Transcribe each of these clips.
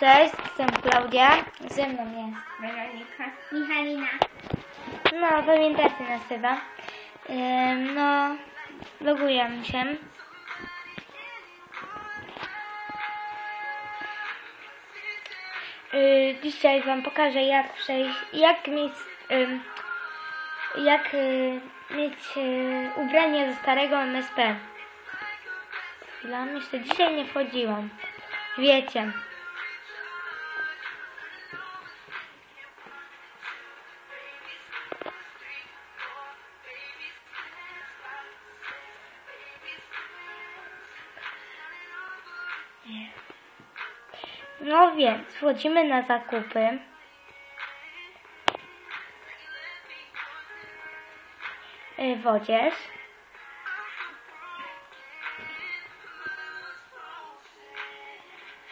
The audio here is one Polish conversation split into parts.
Cześć, jestem Klaudia. Ze mną jest. Weronika. Michalina. No, pamiętacie nas chyba. No, logujemy się. Yy, dzisiaj Wam pokażę jak przejść, jak mieć, ym, jak y, mieć y, ubranie ze starego MSP. Chwila, jeszcze dzisiaj nie wchodziłam. Wiecie. No więc, wchodzimy na zakupy. Y, W odzież.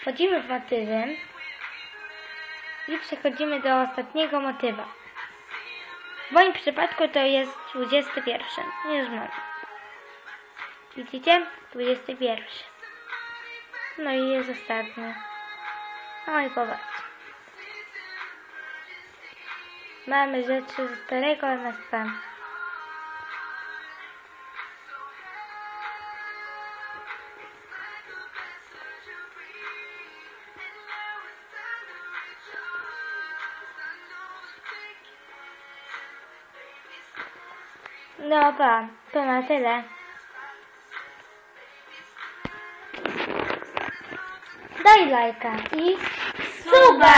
Wchodzimy w motywy. I przechodzimy do ostatniego motywa. W moim przypadku to jest 21. Już mam. Widzicie? 21. No i jest ostatni. No i popatrz. Mamy rzeczy ze starego MSP. No pa, to na tyle. Daj lajka i Suba!